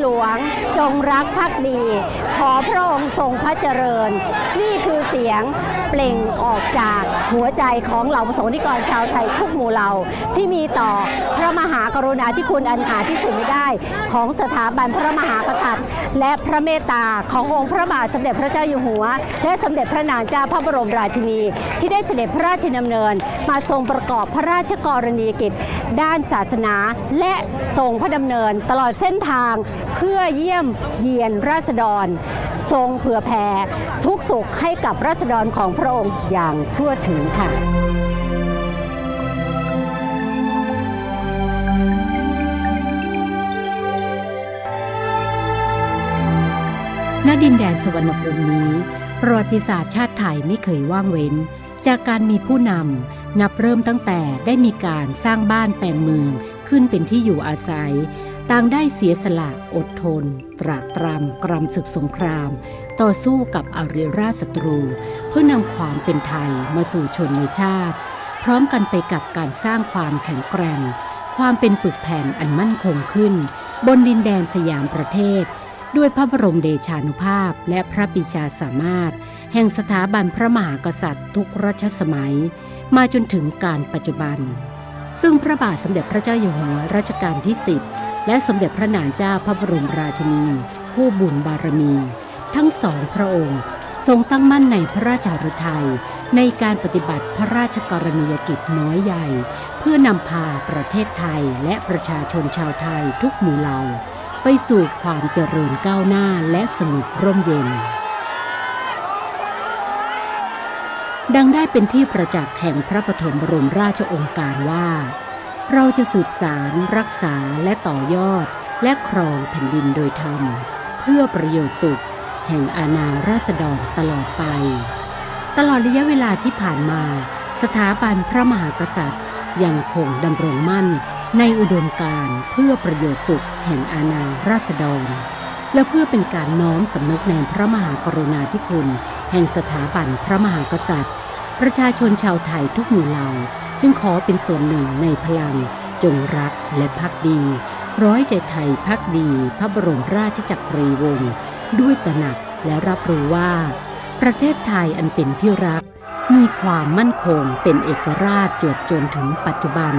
หลวง จงรักภักดี ขอพระองค์ทรงพระเจริญ นี่คือเสียงเปล่งออกจากหัวใจของเหล่าประสงค์นิกรชาวไทยทุกหมู่เหล่าที่มีต่อพระมหากรุณาธิคุณอันหาที่สุดไม่ได้ ของสถาบันพระมหากษัตริย์ และพระเมตตาขององค์พระบาทสมเด็จพระเจ้าอยู่หัว และสมเด็จพระนางเจ้าพระบรมราชินี ที่ได้เสด็จพระราชดำเนิน มาทรงประกอบพระราชกรณียกิจ ด้านศาสนาและทรงพระดำเนิน ตลอดเส้นทางเพื่อเยี่ยมเยียนราษฎร ทรงเผื่อแผ่ทุกสุขให้กับราษฎรของพระองค์อย่างทั่วถึงค่ะณดินแดนสวรรณภูมินี้ประวัติศาสตร์ชาติไทยไม่เคยว่างเว้น จากการมีผู้นำนับเริ่มตั้งแต่ได้มีการสร้างบ้านแปลนเมืองขึ้นเป็นที่อยู่อาศัย ต่างได้เสียสละอดทน ตรากตรำกรำศึกสงคราม ต่อสู้กับอาริราชศัตรู เพื่อนำความเป็นไทยมาสู่ชนในชาติ พร้อมกันไปกับการสร้างความแข็งแกร่ง ความเป็นปึกแผ่นอันมั่นคงขึ้น บนดินแดนสยามประเทศ ด้วยพระบรมเดชานุภาพและพระปิชาสามารถ แห่งสถาบันพระมหากษัตริย์ ทุกรัชสมัย มาจนถึงการปัจจุบัน ซึ่งพระบาทสมเด็จพระเจ้าอยู่หัวรัชกาลที่ 10 และสมเด็จพระนางเจ้าพระบรมราชินี ผู้บุญบารมี ทั้งสองพระองค์ทรงตั้งมั่นในพระราชาฤทัยในการปฏิบัติพระราชกรณียกิจน้อยใหญ่ เพื่อนำพาประเทศไทยและประชาชนชาวไทยทุกหมู่เหล่า ไปสู่ความเจริญก้าวหน้าและสงบร่มเย็น ดังได้เป็นที่ประจักษ์แห่งพระปฐมบรมราชโองการว่า เราจะสืบสารรักษาและต่อยอด และครองแผ่นดินโดยธรรม เพื่อประโยชน์สุข แห่งอาณาราษฎรตลอดไป ตลอดระยะเวลาที่ผ่านมา สถาบันพระมหากษัตริย์ยังคงดำรงมั่นในอุดมการเพื่อประโยชน์สุขแห่งอาณาราษฎร และเพื่อเป็นการน้อมสำนึกในพระมหากรุณาธิคุณ แห่งสถาบันพระมหากษัตริย์ ประชาชนชาวไทยทุกหมู่เหล่า จึงขอเป็นส่วนหนึ่งในพลัง จงรักและพักดี ร้อยใจไทยพักดี พระบรมราชจักรีวงศ์ด้วยตระหนักและรับรู้ว่า ประเทศไทยอันเป็นที่รัก มีความมั่นคงเป็นเอกราชจวบจนถึงปัจจุบัน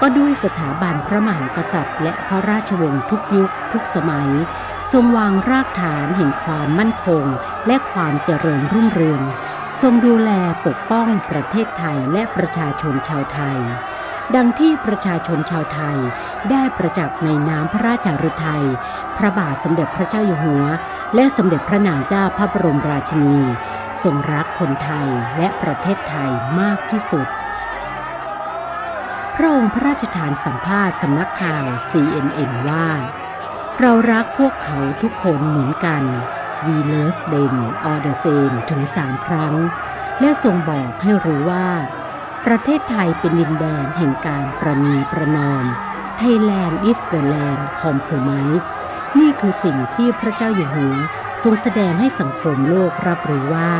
ก็ด้วยสถาบันพระมหากษัตริย์ และพระราชวงศ์ทุกยุคทุกสมัย ทรงวางรากฐานแห่งความมั่นคงและความเจริญรุ่งเรือง ทรงดูแลปกป้องประเทศไทยและประชาชนชาวไทย ดังที่ประชาชนชาวไทยได้ประจักษ์ในน้ำพระราชาฤทัย พระบาทสมเด็จพระเจ้าอยู่หัว และสมเด็จพระนางเจ้าพระบรมราชินี ทรงรักคนไทยและประเทศไทยมากที่สุด พระองค์พระราชทานสัมภาษณ์สำนักข่าว CNN ว่า เรารักพวกเขาทุกคนเหมือนกัน We love them all the same ถึงสามครั้ง และทรงบอกให้รู้ว่า ประเทศไทยเป็นดินแดนแห่งการประนีประนอม Thailand is the land compromise นี่คือสิ่งที่พระเจ้าอยู่หัวทรงแสดงให้สังคมโลกรับรู้ว่า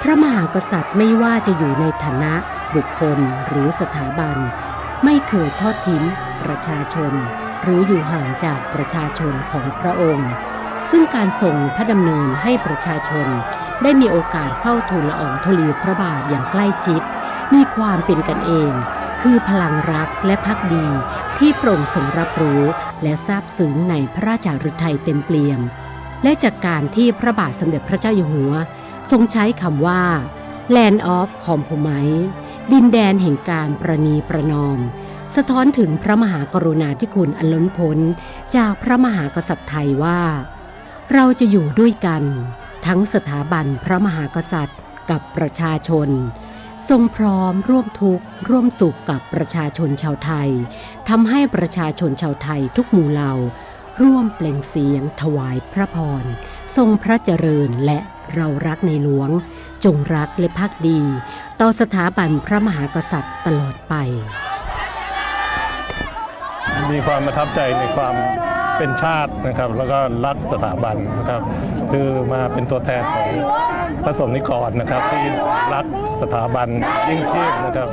พระมหากษัตริย์ไม่ว่าจะอยู่ในฐานะบุคคลหรือสถาบัน ไม่เคยทอดทิ้งประชาชน หรืออยู่ห่างจากประชาชนของพระองค์ ซึ่งการส่งพระดำเนินให้ประชาชน ได้มีโอกาสเฝ้าทูลละอองธุลีพระบาทอย่างใกล้ชิด มีความเป็นกันเอง คือพลังรักและพักดีที่โปร่งทรงรับรู้และซาบซึ้งในพระราชาฤทัยเต็มเปี่ยม และจากการที่พระบาทสมเด็จพระเจ้าอยู่หัว ทรงใช้คำว่า Land of Compromise ดินแดนแห่งการประนีประนอม สะท้อนถึงพระมหากรุณาธิคุณอันล้นพ้น จากพระมหากษัตริย์ไทยว่า เราจะอยู่ด้วยกัน ทั้งสถาบันพระมหากษัตริย์ กับประชาชน ทรงพร้อมร่วมทุกข์ ร่วมสุขกับประชาชนชาวไทยทำให้ประชาชนชาวไทยทุกหมู่เหล่า ร่วมเปล่งเสียงถวายพระพร ทรงพระเจริญและเรารักในหลวง จงรักและพักดี ต่อสถาบันพระมหากษัตริย์ตลอดไป มีความประทับใจในความ เป็นชาตินะครับ แล้วก็รักสถาบันนะครับ คือมาเป็นตัวแทนของพระสงฆ์นิกรนะครับ ที่รักสถาบันยิ่งชีพนะครับ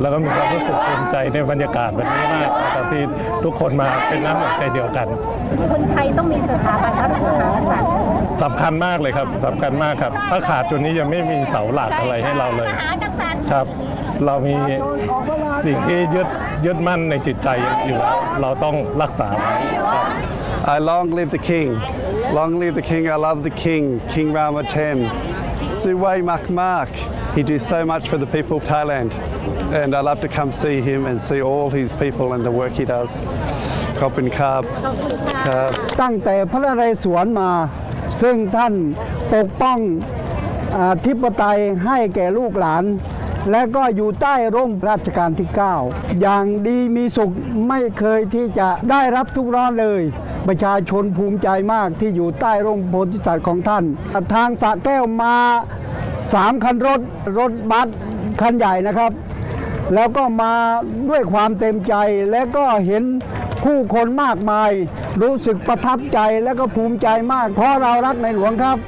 แล้วก็มีความรู้สึกภูมิใจในบรรยากาศแบบนี้มากนะครับที่ทุกคนมาเป็นน้ำหนึ่งใจเดียวกัน คนไทยต้องมีสถาบันพระมหากษัตริย์สำคัญมากเลยครับสำคัญมากครับ ถ้าขาดจุดนี้ยังไม่มีเสาหลักอะไรให้เราเลยครับ เรามีสิ่งที่ยึดยึดมั่นในจิตใจอยู่แล้วเราต้องรักษาไว้ครับ I long live the king. Long live the king. I love the king, King Rama X. Suway Mak Mak. He do so much for the people of Thailand. And I love to come see him and see all his people and the work he does. Kopin Kab. Kab. ตั้งแต่พระนเรศวรมา ซึ่งท่านปกป้องอาธิปไตยให้แก่ลูกหลาน และก็อยู่ใต้ร่มราชการที่ 9 อย่างดีมีสุขไม่เคยที่จะได้รับทุกข์ร้อนเลย ประชาชนภูมิใจมากที่อยู่ใต้ร่มโพธิสัตว์ของท่าน ทางสระแก้วมาสามคันรถรถบัสคันใหญ่นะครับ แล้วก็มาด้วยความเต็มใจและก็เห็นผู้คนมากมาย รู้สึกประทับใจและก็ภูมิใจมาก เพราะเรารักในหลวงครับ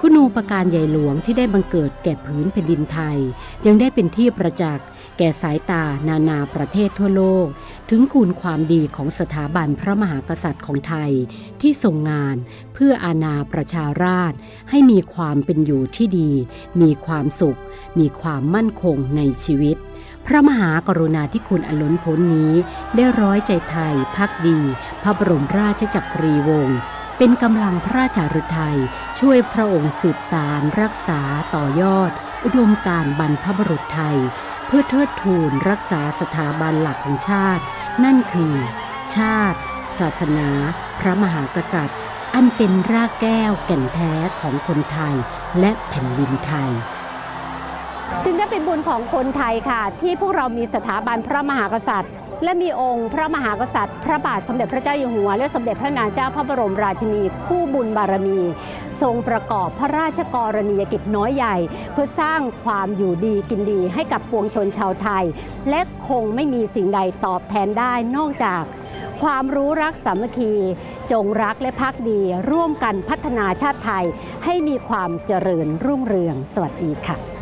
คุณูปการใหญ่หลวงที่ได้บังเกิดแก่ผืนแผ่นดินไทย จึงได้เป็นที่ประจักษ์แก่สายตานานาประเทศทั่วโลก ถึงคุณความดีของสถาบันพระมหากษัตริย์ของไทยที่ทรงงานเพื่ออาณาประชาราษให้มีความเป็นอยู่ที่ดี มีความสุข มีความมั่นคงในชีวิต พระมหากรุณาธิคุณอันล้นพ้นนี้ ได้ร้อยใจไทยพักดี พระบรมราชจักรีวงศ์ เป็นกำลังพระราชาฤทัยช่วยพระองค์สืบสารรักษาต่อยอด อุดมการบรรพบุรุษไทย เพื่อเทิดทูนรักษาสถาบันหลักของชาติ นั่นคือ ชาติ ศาสนา พระมหากษัตริย์ อันเป็นรากแก้วแก่นแท้ของคนไทยและแผ่นดินไทยจึงได้เป็นบุญของคนไทยค่ะ ที่พวกเรามีสถาบันพระมหากษัตริย์ และมีองค์พระมหากษัตริย์ พระบาทสมเด็จพระเจ้าอยู่หัว และสมเด็จพระนางเจ้าพระบรมราชินี คู่บุญบารมี ทรงประกอบพระราชกรณียกิจน้อยใหญ่ เพื่อสร้างความอยู่ดีกินดีให้กับปวงชนชาวไทย และคงไม่มีสิ่งใดตอบแทนได้นอกจาก ความรู้รักสามัคคี จงรักและพักดี ร่วมกันพัฒนาชาติไทยให้มีความเจริญรุ่งเรือง สวัสดีค่ะ